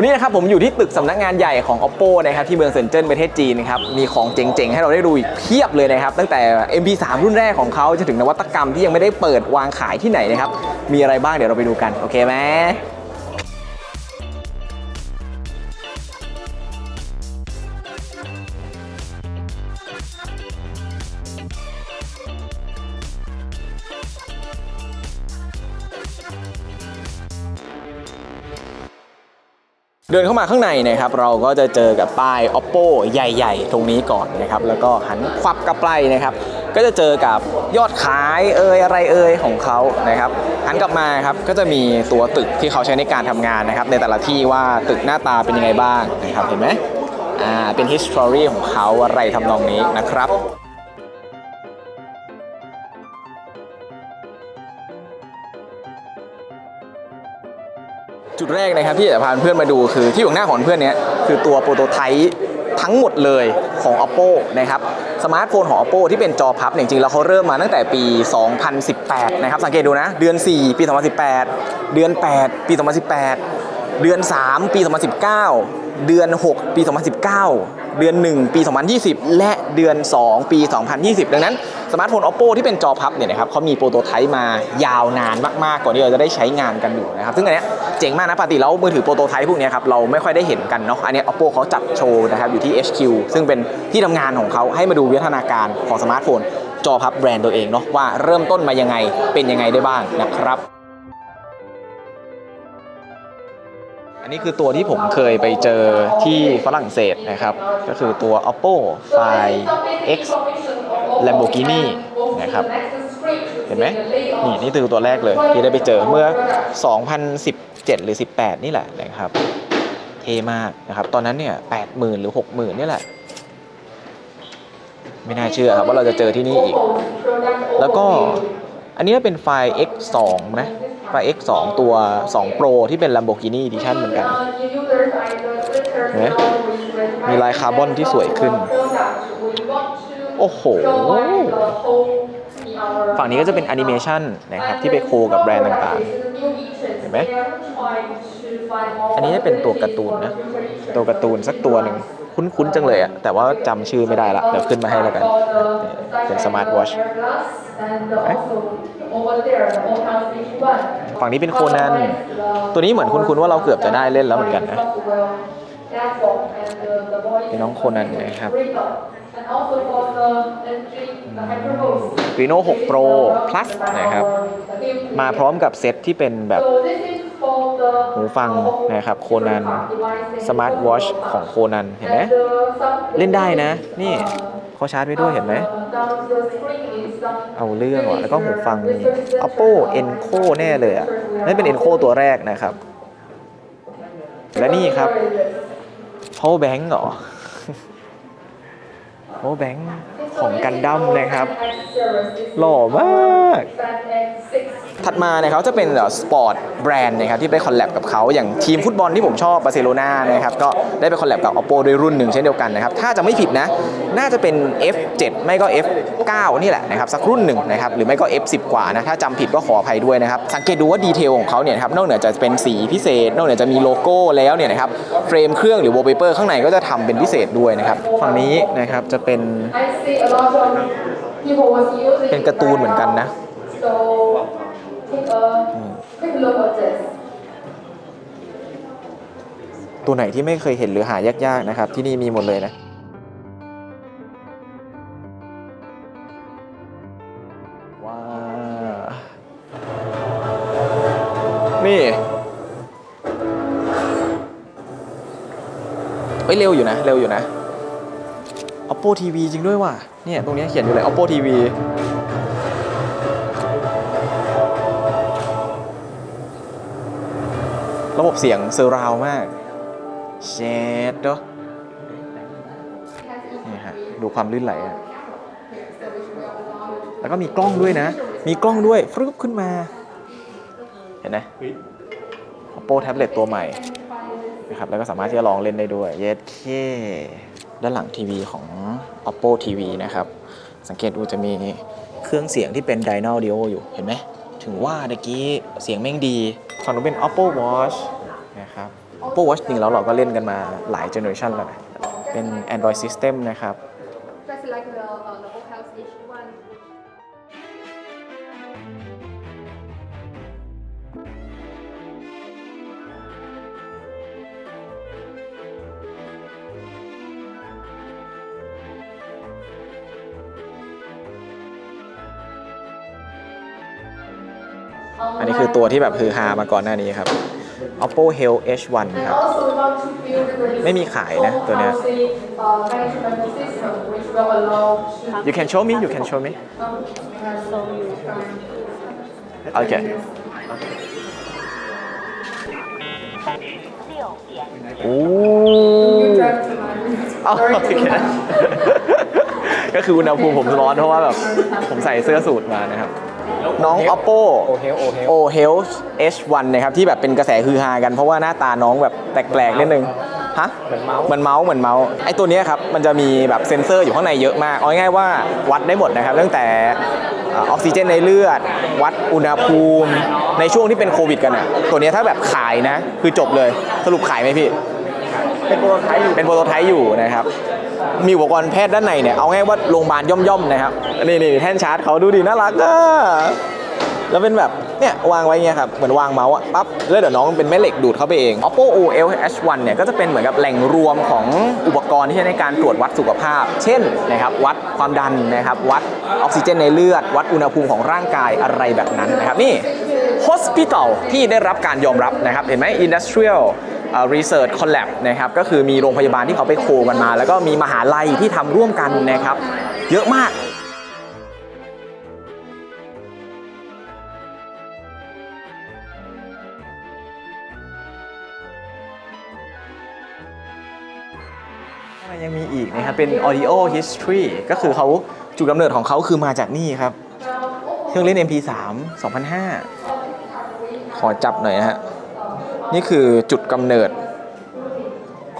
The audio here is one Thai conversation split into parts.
วันนี้นะครับผมอยู่ที่ตึกสำนักงานใหญ่ของ oppo นะครับที่เมืองเซินเจิ้นประเทศจีนนะครับมีของเจ๋งๆ ให้เราได้ดูอีกเพียบเลยนะครับตั้งแต่ MP3 รุ่นแรกของเขาจนถึงนวัตกรรมที่ยังไม่ได้เปิดวางขายที่ไหนนะครับมีอะไรบ้างเดี๋ยวเราไปดูกันโอเคไหม เดินเข้ามาข้างในนะครับเราก็จะเจอกับป้าย oppo ใหญ่ ๆ ตรงนี้ก่อนนะครับแล้วก็หันควับกลับไปนะครับก็จะเจอกับยอดขายเอ่ยอะไรเอ่ยของเขานะครับหันกลับมาครับก็จะมีตัวตึกที่เขาใช้ในการทำงานนะครับในแต่ละที่ว่าตึกหน้าตาเป็นยังไงบ้างนะครับเห็นไหมอ่าเป็น history ของเขาอะไรทำนองนี้นะครับ จุดแรกนะครับที่จะพาเพื่อนมาดูคือที่อยู่หน้าของเพื่อนเนี้ยคือตัวโปรโตไทป์ทั้งหมดเลยของ oppo นะครับสมาร์ทโฟนของ oppo ที่เป็นจอพับเนี่ยจริงๆแล้วเขาเริ่มมาตั้งแต่ปี 2018 นะครับ สังเกตดูนะ เดือน 4 ปี 2018 เดือน 8 ปี 2018 เดือน 3 ปี 2019 เดือน 6 ปี 2019 เดือน 1 ปี 2020 และเดือน 2 ปี 2020 ดังนั้นสมาร์ทโฟน oppo ที่เป็นจอพับเนี่ยนะครับเขามีโปรโตไทป์มายาวนานมากๆ ก่อนที่เราจะได้ใช้งานกันอยู่นะครับซึ่งอันเนี้ยเจ๋งมากนะปกติแล้วมือถือโปรโตไทป์พวกนี้ครับเราไม่ค่อยได้เห็นกันเนาะอันเนี้ย oppo เขาจัดโชว์นะครับอยู่ที่ HQ ซึ่งเป็นที่ทำงานของเขาให้มาดูวิวัฒนาการของสมาร์ทโฟน จอพับแบรนด์ตัวเองเนาะว่าเริ่มต้นมายังไงเป็นยังไงได้บ้างนะครับ อันนี้คือตัวที่ผมเคยไปเจอที่ฝรั่งเศสนะครับ ก็คือตัว oppo find x lamborghini นะครับ เห็นไหมนี่นี่คือตัวแรกเลยที่ได้ไปเจอเมื่อ 2017 หรือ 18 นี่แหละนะครับเท่มากนะครับ ตอนนั้นเนี่ย 80,000 หรือ 60,000 นี่แหละ ไม่น่าเชื่อครับว่าเราจะเจอที่นี่อีก แล้วก็อันนี้เป็นไฟล์ X2 นะ ไฟล์ X2 ตัว 2 Pro ที่เป็น Lamborghini Edition เหมือนกันเห็นไหมมีลายคาร์บอนที่สวยขึ้น โอ้โห ฝั่งนี้ก็จะเป็นแอนิเมชันนะครับ ที่ไปโคกับแบรนด์ต่างๆ เห็นไหม อันนี้จะเป็นตัวการ์ตูนนะ ตัวการ์ตูนสักตัวหนึ่ง คุ้นๆจังเลยอะแต่ว่าจำชื่อไม่ได้ละเดี๋ยวขึ้นมาให้แล้วกันนี่เป็นสมาร์ทวอชฝั่งนี้เป็นโคนัน ตัวนี้เหมือนคุ้นๆว่าเราเกือบจะได้เล่นแล้วเหมือนกันนะเป็นน้องโคนันนะครับ Reno 6 Pro Plus นะครับ มาพร้อมกับเซตที่เป็นแบบ หูฟังนะครับโคนันสมาร์ทวอชของโคนันเห็นไหมเล่นได้นะ นี่เขาชาร์จไว้ด้วยเห็นไหมเอาเรื่องว่ะแล้วก็หูฟัง Oppo Enco แน่เลยอะนั่นเป็น Enco ตัวแรกนะครับ และนี่ครับ power bank เหรอ power bank ของกันดั้มนะครับ หล่อมาก ถัดมาเนี่ยเขาจะเป็นสปอร์ตแบรนด์นะครับที่ไปคอลแลบกับเขาอย่างทีมฟุตบอลที่ผมชอบบาร์เซโลนานะครับก็ได้ไปคอลแลบกับ oppo ด้วยรุ่นหนึ่งเช่นเดียวกันนะครับถ้าจะไม่ผิดนะ น่าจะเป็น f7 ไม่ก็ f9 นี่แหละนะครับสักรุ่นหนึ่งนะครับหรือไม่ก็ f10 กว่านะถ้าจำผิดก็ขออภัยด้วยนะครับสังเกตดูว่าดีเทลของเขาเนี่ยนะครับนอกเหนือจากเป็นสีพิเศษ นอกเหนือจากมีโลโก้แล้วเนี่ยนะครับเฟรมเครื่องหรือ wallpaper ข้างในก็จะทำเป็นพิเศษด้วยนะครับฝั่งนี้นะครับจะเป็นเป็นการ์ตูนเหมือนกันนะ ตัวไหนที่ไม่เคยเห็นหรือหายากๆนะครับ ที่นี่มีหมดเลยนะว้านี่เฮ้ยเร็วอยู่นะ เร็วอยู่นะ oppo tv จริงด้วยว่ะเนี่ย ตรงนี้เขียนอยู่เลย oppo tv ระบบเสียงเซอร์ราวมากเชดเด้อนี่ฮะดูความลื่นไหลอะแล้วก็มีกล้องด้วยนะ มีกล้องด้วยฟรึบขึ้นมา เห็นไหม oppo tablet ตัวใหม่นะครับแล้วก็สามารถที่จะลองเล่นได้ด้วยเยสเคด้านหลังทีวีของ oppo tv นะครับ สังเกตดูจะมีเครื่องเสียงที่เป็น Dynamo Dio อยู่เห็นไหม ถึงว่าเมื่อกี้เสียงแม่งดีฝั่งนู้นเป็น oppo watch นะครับ Apple Watch จริงแล้วเราก็เล่นกันมาหลายเจเนอเรชันแล้วนะ เป็น Android System นะครับ Just like the อันนี้คือตัวที่แบบฮือฮามาก่อนหน้านี้ครับ Oppo Hel H1 ครับ ไม่มีขายนะตัวเนี้ย You can show me you can show me Okay โอ้โอเคก็คืออุณหภูมิผมร้อนเพราะว่าแบบผมใส่เสื้อสูทมานะครับ น้อง Oppo O Health O Health O Health H1 นะครับที่แบบเป็นกระแสฮือฮากันเพราะว่าหน้าตาน้องแบบแปลกๆนิดนึงฮะเหมือนเมาส์เหมือนเมาส์เหมือนเมาส์ไอ้ตัวเนี้ยครับมันจะมีแบบเซ็นเซอร์อยู่ข้างในเยอะมากเอาง่ายๆว่าวัดได้หมดนะครับตั้งแต่เออกซิเจนในเลือด วัดอุณหภูมิ ในช่วงที่เป็นโควิดกันอะตัวเนี้ยถ้าแบบขายนะ คือจบเลยสรุปขายไหมพี่ เป็นโปรโตไทป์อยู่เป็นโปรโตไทป์อยู่นะครับ มีอุปกรณ์แพทย์ด้านในเนี่ยเอาง่ายว่าโรงพยาบาลย่อมๆนะครับนี่นี่แท่นชาร์จเขาดูดีน่ารักอะแล้วเป็นแบบเนี่ยวางไว้เงี้ยครับเหมือนวางเมาส์อะปั๊บแล้วเดี๋ยวน้องเป็นแม่เหล็กดูดเข้าไปเอง Oppo OLH1 เนี่ยก็จะเป็นเหมือนกับแหล่งรวมของอุปกรณ์ที่ใช้ในการตรวจวัดสุขภาพ เช่นนะครับวัดความดันนะครับวัดออกซิเจนในเลือด วัดอุณหภูมิของร่างกายอะไรแบบนั้นนะครับนี่ Hospital ที่ได้รับการยอมรับนะครับเห็นไหม Industrial เอ่อ Research Collab นะครับก็คือมีโรงพยาบาลที่เขาไปโคกันมา แล้วก็มีมหาลัยที่ทำร่วมกันนะครับ เยอะมากยังมีอีกนะครับเป็น audio history ก็คือเขาจุดกำเนิดของเขาคือมาจากนี่ครับ เครื่องเล่น MP3 2005 ขอจับหน่อยนะฮะ นี่คือจุดกำเนิด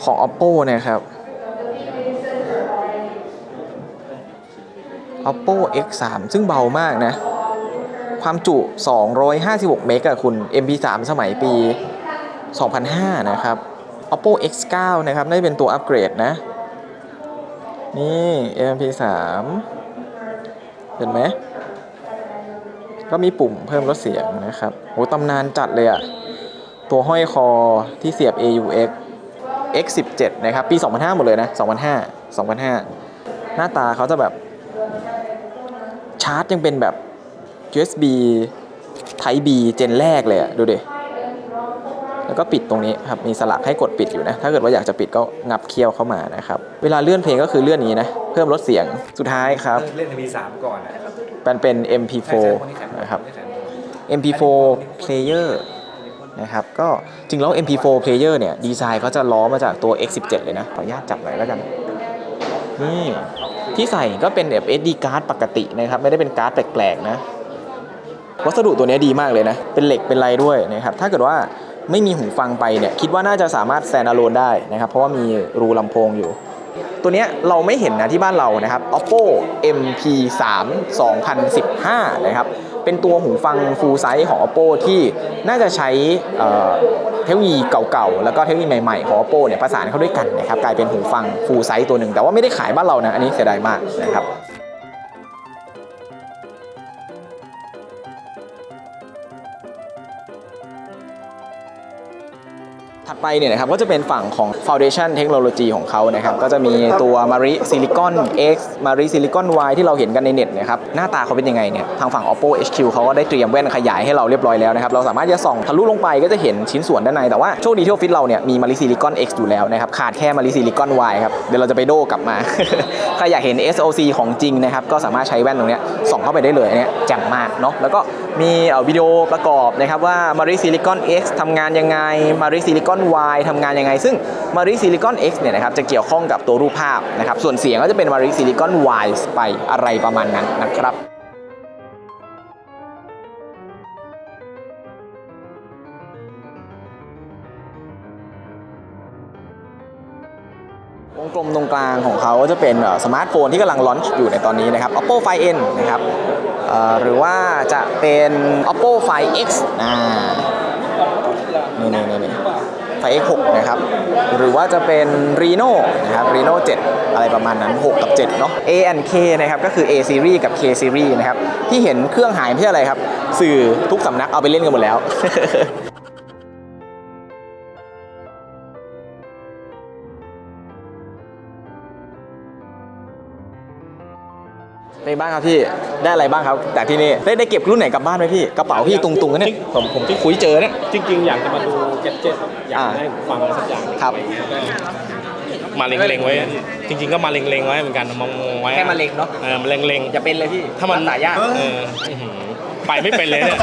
ของ Oppo นะครับ Oppo X3 ซึ่งเบามากนะ ความจุ 256 เมกะคุณ MP3 สมัยปี 2005 นะครับ Oppo X9 นะครับน่าจะเป็นตัวอัปเกรดนะ นี่ MP3 เห็นไหม ก็มีปุ่มเพิ่มลดเสียงนะครับโหตำนานจัดเลยอะ ตัวห้อยคอที่เสียบ AUX X17 นะครับ ปี 2005 หมดเลยนะ 2005 2005 หน้าตาเขาจะแบบ ชาร์จยังเป็นแบบ USB Type B เจนแรกเลยอะดูดิ แล้วก็ปิดตรงนี้ครับ มีสลักให้กดปิดอยู่นะ ถ้าเกิดว่าอยากจะปิดก็งับเคี้ยวเข้ามานะครับ เวลาเลื่อนเพลงก็คือเลื่อนนี้นะ เพิ่มลดเสียง สุดท้ายครับ เล่น MP3 ก่อนอะมันเป็น MP4 นะครับ MP4 player นะครับก็จริงแล้ว MP4 player เนี่ย ดีไซน์เขาจะล้อมาจากตัว X17 เลยนะ ขออนุญาตจับหน่อยแล้วกัน นี่ที่ใส่ก็เป็นแบบ SD card ปกตินะครับ ไม่ได้เป็นการ์ดแปลกๆนะ วัสดุตัวนี้ดีมากเลยนะ เป็นเหล็กเป็นไรด้วยนะครับ ถ้าเกิดว่าไม่มีหูฟังไปเนี่ย คิดว่าน่าจะสามารถแซน a l o n e ได้นะครับ เพราะว่ามีรูลำโพงอยู่ ตัวเนี้ยเราไม่เห็นนะที่บ้านเรานะครับ Oppo MP3 2015 นะครับ เป็นตัวหูฟัง full size ของ Oppo ที่น่าจะใช้เอ่อเทคโนโลยีเก่าๆ แล้วก็เทคโนโลยีใหม่ๆ ของ Oppo เนี่ยประสานเข้าด้วยกันนะครับ กลายเป็นหูฟัง full size ตัวหนึ่ง แต่ว่าไม่ได้ขายบ้านเรานะ อันนี้เสียดายมากนะครับ ไปเนี่ยนะครับก็จะเป็นฝั่งของ Foundation Technology ของเขานะครับก็จะมีตัว Mari Silicon X Mari Silicon Y ที่เราเห็นกันในเน็ตนะครับหน้าตาเขาเป็นยังไงเนี่ยทางฝั่ง Oppo HQ เขาก็ได้เตรียมแว่นขยายให้เราเรียบร้อยแล้วนะครับเราสามารถจะส่องทะลุลงไปก็จะเห็นชิ้นส่วนด้านใน แต่ว่าโชคดีที่ออฟฟิศเราเนี่ยมี Mari Silicon X อยู่แล้วนะครับขาดแค่ Mari Silicon Y ครับเดี๋ยวเราจะไปโดกลับมาใครอยากเห็น SOC ของจริงนะครับก็สามารถใช้แว่นตรงนี้ส่องเข้าไปได้เลยอันเนี้ยแจ่มมากเนาะแล้วก็มีเอ่อวิดีโอประกอบนะครับว่า Mari Silicon X ทำงานยังไง Mari Silicon Y ทำงานยังไง ซึ่ง Mari Silicon X เนี่ยนะครับจะเกี่ยวข้องกับตัวรูปภาพนะครับ ส่วนเสียงก็จะเป็น Mari Silicon Y ไปอะไรประมาณนั้นนะครับวงกลมตรงกลางของเขาจะเป็นสมาร์ทโฟนที่กำลังล็อนช์อยู่ในตอนนี้นะครับ Oppo Find N นะครับหรือว่าจะเป็น Oppo Find X อ่านี่นี่นี่ นี่ไฟ X6 นะครับ หรือว่าจะเป็น Reno นะครับ Reno 7อะไรประมาณนั้น 6 กับ7เนาะ A and K นะครับก็คือ A series กับ K series นะครับ ที่เห็นเครื่องหายไม่ใช่อะไรครับ สื่อทุกสำนักเอาไปเล่นกันหมดแล้วเป็นไงบ้างครับพี่ได้อะไรบ้างครับ จากที่นี่ได้ได้เก็บรุ่นไหนกลับบ้านไหมพี่กระเป๋าพี่ตุงๆนะเนี่ยผมผมที่คุยเจอเนี่ยจริง ๆ อยากจะมาดู เจ็ดเจ็ดอยากอ่าได้ฟังอะไรสักอย่างครับ มาเล็งๆไว้ จริง ๆ ก็มาเล็งๆไว้เหมือนกันมองๆไว้แค่มาเล็งเนอะเออมาเล็งอย่าเป็นเลยพี่ๆถ้ามันสายยากเอออื้อหือไปไม่เป็นเลยเนี่ย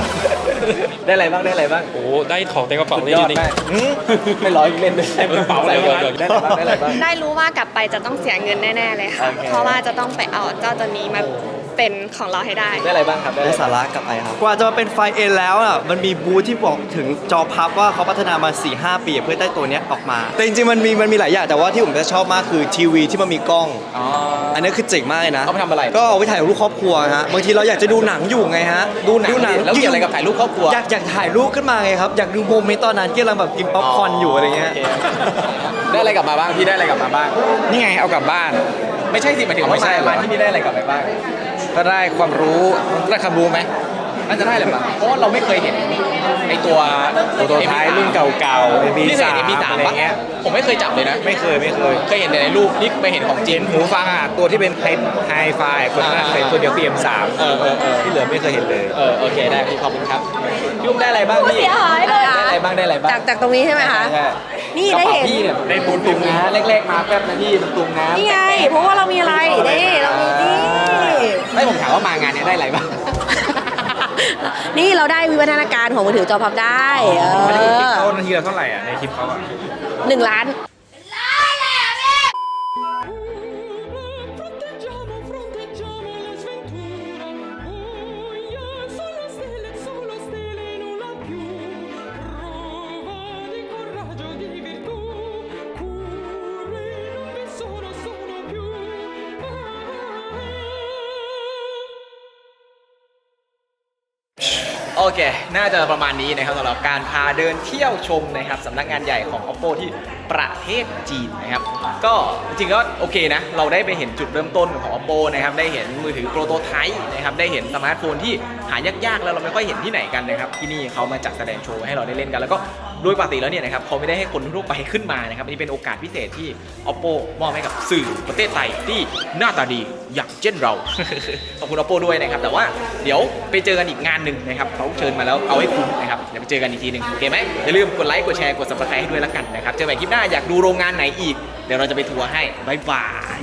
ได้อะไรบ้างได้อะไรบ้างโอ้โหได้ของเต็มกระเป๋าเลยยอดจริงมากหืมไม่ร้อยเล่นด้วยเต็มกระเป๋าเลยได้อะไรบ้างได้อะไรบ้างได้อะไรบ้างได้รู้ว่ากลับไปจะต้องเสียเงินแน่ๆเลยค่ะโอเคเพราะว่าจะต้องไปเอาเจ้าตัวนี้มา เป็นของเราให้ได้ ได้อะไรบ้างครับได้อะไรได้บ้าง สาระกลับไปครับ กว่าจะมาเป็นไฟเอ็นแล้วอะ มันมีบูธที่บอกถึงจอพับว่าเขาพัฒนามา 4-5 ปีเพื่อได้ตัวเนี้ยออกมา แต่จริงๆมันมีมันมีหลายอย่างแต่ว่าที่ผมจะชอบมากคือทีวีที่มันมีกล้อง อ๋อ อันนี้คือเจ๋งมากเลยนะเอาไปทำอะไร ก็เอาไปถ่ายรูปครอบครัวฮะบางทีเราอยากจะดูหนังอยู่ไงฮะดูหนังดิแล้วเกี่ยวอะไรกับถ่ายรูปครอบครัว อยากอยากถ่ายรูปขึ้นมาไงครับอยากดูโมเมนต์ตอนนั้นที่กำลังแบบกินป๊อปคอร์นอยู่อะไรเงี้ย โคได้อะไรกลับมาบ้างพี่ได้อะไรกลับมาบ้าง นี่ไงเอากลับบ้าน ไม่ใช่สิหมายถึงไม่ว่าใช่มาเหรอ มาที่นี่ได้อะไรกลับไปบ้าง ก็ได้ความรู้ได้ความรู้ไหมน่าจะได้อะไรบ้างเพราะว่าเราไม่เคยเห็นไอตัวตัวท้ายรุ่นเก่าๆ MP3 พี่เคยเห็น MP3 อะไรปะเงี้ยผมไม่เคยจับเลยนะ ไม่เคยไม่เคยเคยเห็นแต่ในรูปนี่ไปเห็นของจริเห็งนหูฟังอะตัวที่เป็นไฮไฮไฟคนนั้นอ่าเคยตัวเดียว PM3 เออเออเออที่เหลือไม่เคยเห็นเลย เออโอเคได้พี่ขอบคุณครับพี่อุ้มได้อะไรบ้างพี่เสียหายเลยอะได้อะไรบ้างได้อะไรบ้างจากจากตรงนี้ใช่ไหมคะ ใช่นี่กระได้เป๋าเห็นพี่เนี่ยได้ตุงตุงๆนะแรกๆมาแป๊บนะพี่มันตุงนะนี่ไง เพราะว่าเรามีอะไรนี่เรามีนี่ ไม่ผมถามว่ามางานเนี้ยได้อะไรบ้าง นี่เราได้วิวัฒนาการของมือถือจอพับได้ เออันนี้คลิปอเขานาทีละเท่าไหร่อะในคลิปเขาอะหนึ่งล้าน โอเค น่าจะประมาณนี้นะครับสำหรับการพาเดินเที่ยวชมนะครับสำนักงานใหญ่ของ oppo ที่ประเทศจีนนะครับ ก็จริงๆก็โอเคนะ เราได้ไปเห็นจุดเริ่มต้นของ oppo นะครับ ได้เห็นมือถือโปรโตไทป์นะครับ ได้เห็นสมาร์ทโฟนที่หายากๆ แล้วเราไม่ค่อยเห็นที่ไหนกันนะครับ ที่นี่เขามาจัดแสดงโชว์ให้เราได้เล่นกัน แล้วก็ โดยปกติแล้วเนี่ยนะครับเขาไม่ได้ให้คนทั่วไปขึ้นมานะครับอันนี้เป็นโอกาสพิเศษที่ oppo มอบให้กับสื่อประเทศไทยที่หน้าตาดีอย่างเช่นเรา ขอบคุณ oppo ด้วยนะครับ แต่ว่าเดี๋ยวไปเจอกันอีกงานหนึ่งนะครับเขาเชิญมาแล้วเอาให้คุ้มนะครับเดี๋ยวไปเจอกันอีกทีหนึ่งโอเคไหมอย่าลืมกดไลค์กดแชร์กด subscribe ให้ด้วยละกันนะครับเจอกันใหม่คลิปหน้าอยากดูโรงงานไหนอีกเดี๋ยวเราจะไปทัวร์ให้บายบาย